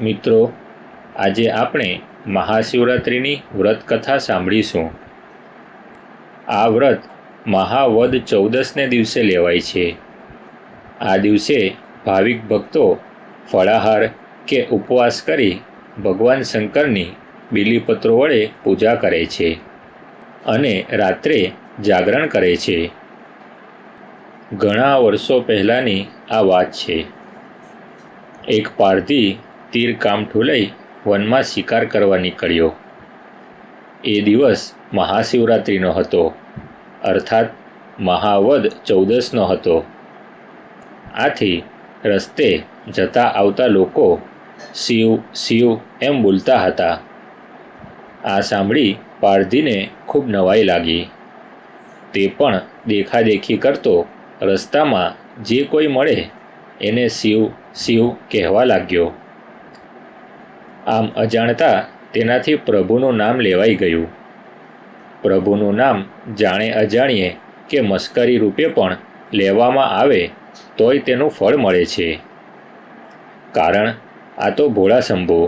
મિત્રો, આજે આપણે મહાશિવરાત્રિની વ્રત કથા સાંભળીશું. આ વ્રત મહાવદ ચૌદસને દિવસે લેવાય છે. આ દિવસે ભાવિક ભક્તો ફળાહાર કે ઉપવાસ કરી ભગવાન શંકરની બીલીપત્રો વડે પૂજા કરે છે અને રાત્રે જાગરણ કરે છે. ઘણા વર્ષો પહેલાંની આ વાત છે. એક પારધી તીર કામઠું લઈ વનમાં શિકાર કરવા નીકળ્યો. એ દિવસ મહાશિવરાત્રિનો હતો. અર્થાત મહાવદ ચૌદસનો હતો. આથી રસ્તે જતા આવતા લોકો શિવ શિવ એમ બોલતા હતા. આ સાંભળી પારધીને ખૂબ નવાઈ લાગી. તે પણ દેખાદેખી કરતો રસ્તામાં જે કોઈ મળે એને શિવ શિવ કહેવા લાગ્યો. આમ અજાણતા તેનાથી પ્રભુનું નામ લેવાઈ ગયું. પ્રભુનું નામ જાણે અજાણીએ કે મસ્કરી રૂપે પણ લેવામાં આવે તોય તેનું ફળ મળે છે. કારણ આ તો ભોળા શંભો,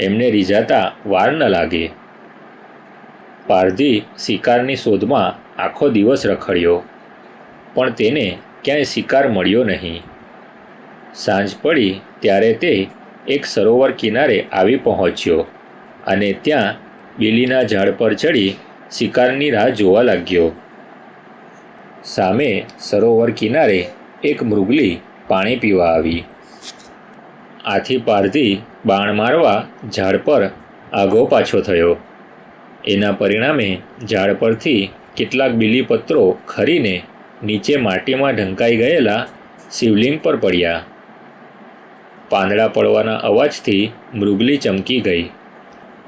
એમને રીઝાતા વાર ન લાગે. પારધી શિકારની શોધમાં આખો દિવસ રખડ્યો, પણ તેને ક્યાંય શિકાર મળ્યો નહીં. સાંજ પડી ત્યારે તે એક સરોવર કિનારે આવી પહોંચ્યો અને ત્યાં બીલીના ઝાડ પર ચડી શિકારની રાહ જોવા લાગ્યો. સામે સરોવર કિનારે એક મૃગલી પાણી પીવા આવી. આથી પારધી બાણ મારવા ઝાડ પર આગો પાછો થયો. એના પરિણામે ઝાડ પરથી કેટલાક બીલીપત્રો ખરીને નીચે માટીમાં ઢંકાઈ ગયેલા શિવલિંગ પર પડ્યા. પાંદડા પડવાના અવાજથી મૃગલી ચમકી ગઈ.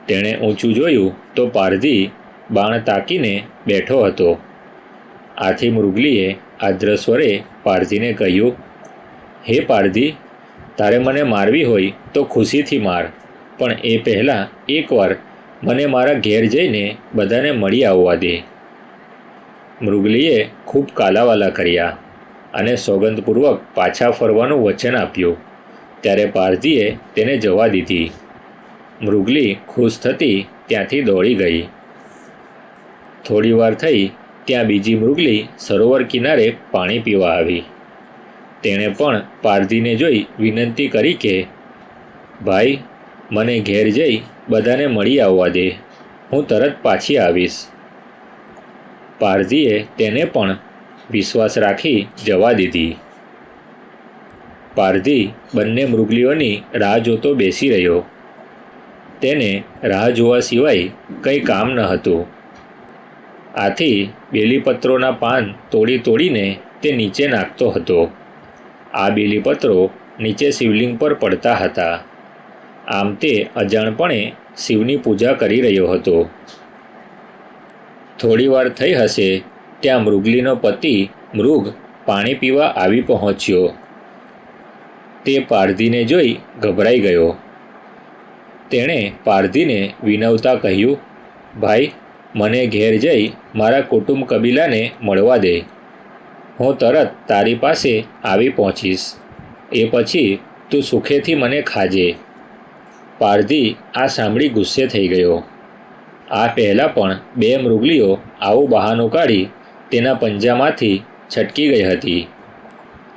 તેણે ઊંચું જોયું તો પારધી બાણ તાકીને બેઠો હતો. આથી મૃગલીએ આદ્ર સ્વરે પારધીને કહ્યું, હે પારધી, તારે મને મારવી હોય તો ખુશીથી માર, પણ એ પહેલાં એકવાર મને મારા ઘેર જઈને બધાને મળી આવવા દે. મૃગલીએ ખૂબ કાલાવાલા કર્યા અને સોગંદપૂર્વક પાછા ફરવાનું વચન આપ્યું. ત્યારે પારધીએ તેને જવા દીધી. મૃગલી ખુશ થતી ત્યાંથી દોડી ગઈ. થોડીવાર થઈ, ત્યાં બીજી મૃગલી સરોવર કિનારે પાણી પીવા આવી. તેણે પણ પારધીને જોઈ વિનંતી કરી કે, ભાઈ, મને ઘેર જઈ બધાને મળી આવવા દે. હું તરત પાછી આવીશ. પારધીએ તેને પણ વિશ્વાસ રાખી જવા દીધી. પારધી બંને મૃગલીઓની રાહ જોતો બેસી રહ્યો. તેને રાહ જોવા સિવાય કંઈ કામ ન હતું. આથી બેલીપત્રોના પાન તોડી તોડીને તે નીચે નાખતો હતો. આ બેલીપત્રો નીચે શિવલિંગ પર પડતા હતા. આમ તે અજાણપણે શિવની પૂજા કરી રહ્યો હતો. થોડી વાર થઈ હશે, ત્યાં મૃગલીનો પતિ મૃગ પાણી પીવા આવી પહોંચ્યો. તે પારધીને જોઈ ગભરાઈ ગયો. તેણે પારધીને વિનવતા કહ્યું, ભાઈ, મને ઘેર જઈ મારા કુટુંબ કબીલાને મળવા દે. હું તરત તારી પાસે આવી પહોંચીશ. એ પછી તું સુખેથી મને ખાજે. પારધી આ સાંભળી ગુસ્સે થઈ ગયો. આ પહેલાં પણ બે મૃગલીઓ આવું બહાનું કાઢી તેના પંજામાંથી છટકી ગઈ હતી.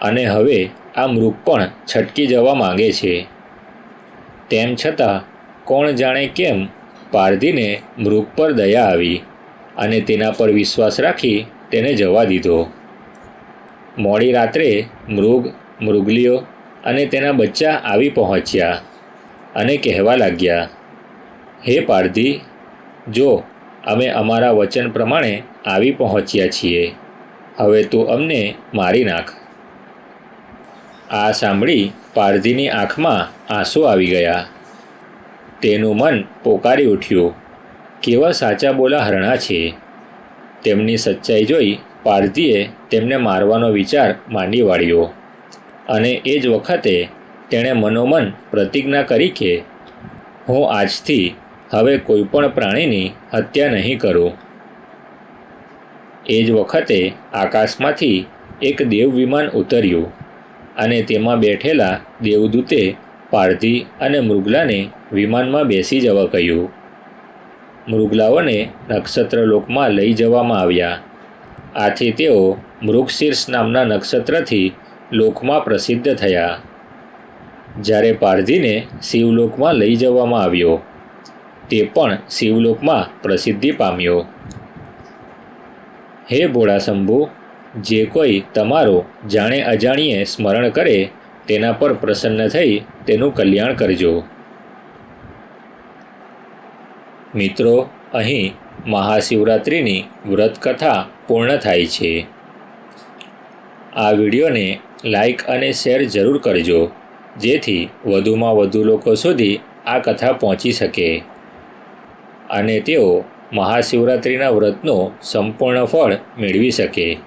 અને હવે આ મૃગ પણ છટકી જવા માંગે છે. તેમ છતાં, કોણ જાણે કેમ પારધીને મૃગ પર દયા આવી અને તેના પર વિશ્વાસ રાખી તેને જવા દીધો. મોડી રાત્રે મૃગ, મૃગલીઓ અને તેના બચ્ચા આવી પહોંચ્યા અને કહેવા લાગ્યા, હે પારધી, જો અમે અમારા વચન પ્રમાણે આવી પહોંચ્યા છીએ, હવે તું અમને મારી નાખ. આ સાંભળી પારધીની આંખમાં આંસુ આવી ગયા. તેનું મન પોકારી ઉઠ્યું. કેવા સાચા બોલા હરણા છે. તેમની સચ્ચાઈ જોઈ પારધીએ તેમને મારવાનો વિચાર માંડી વાળ્યો અને એ જ વખતે તેણે મનોમન પ્રતિજ્ઞા કરી કે, હું આજથી હવે કોઈ પણ પ્રાણીની હત્યા નહીં કરું. એ જ વખતે આકાશમાંથી એક દેવ વિમાન ઉતર્યું. અને તેમાં બેઠેલા દેવદૂતે પારધી અને મૃગલાને વિમાનમાં બેસી જવા કહ્યું. મૃગલાઓને નક્ષત્રલોકમાં લઈ જવામાં આવ્યા. આથી તેઓ મૃગશીર્ષ નામના નક્ષત્રથી લોકમાં પ્રસિદ્ધ થયા. જ્યારે પારધીને શિવલોકમાં લઈ જવામાં આવ્યો, તે પણ શિવલોકમાં પ્રસિદ્ધિ પામ્યો. હે ભોળા શંભુ જે કોઈ તમારો જાણે અજાણીએ સ્મરણ કરે, તેના પર પ્રસન્ન થઈ તેનું કલ્યાણ કરજો. મિત્રો, અહીં મહાશિવરાત્રિની વ્રત કથા પૂર્ણ થાય છે. આ વિડીયોને લાઈક અને શેર જરૂર કરજો, જેથી વધુમાં વધુ લોકો સુધી આ કથા પહોંચી શકે. અને તેઓ મહાશિવરાત્રિના વ્રતનો સંપૂર્ણ ફળ મેળવી શકે.